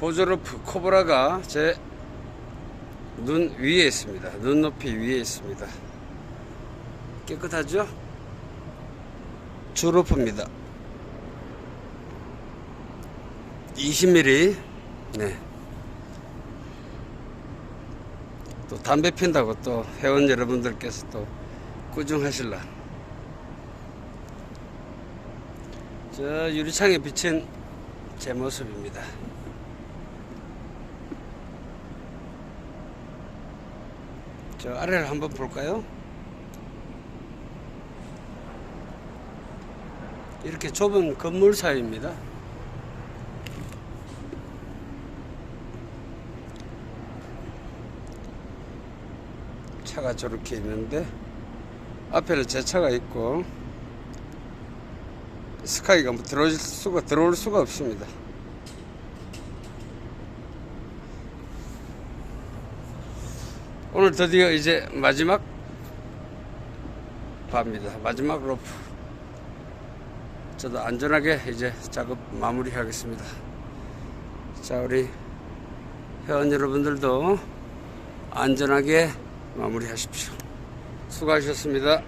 보조로프 코브라가 제 눈 위에 있습니다. 눈높이 위에 있습니다. 깨끗하죠? 주로프입니다. 20mm. 네. 또 담배 핀다고 또 회원 여러분들께서 또 꾸중하실라. 저 유리창에 비친 제 모습입니다. 저 아래를 한번 볼까요? 이렇게 좁은 건물 사이입니다. 차가 저렇게 있는데 앞에는 제 차가 있고 스카이가 뭐 들어올 수가 들어올 수가 없습니다. 오늘 드디어 이제 마지막 밤입니다. 마지막 로프. 저도 안전하게 이제 작업 마무리하겠습니다. 자, 우리 회원 여러분들도 안전하게 마무리하십시오. 수고하셨습니다.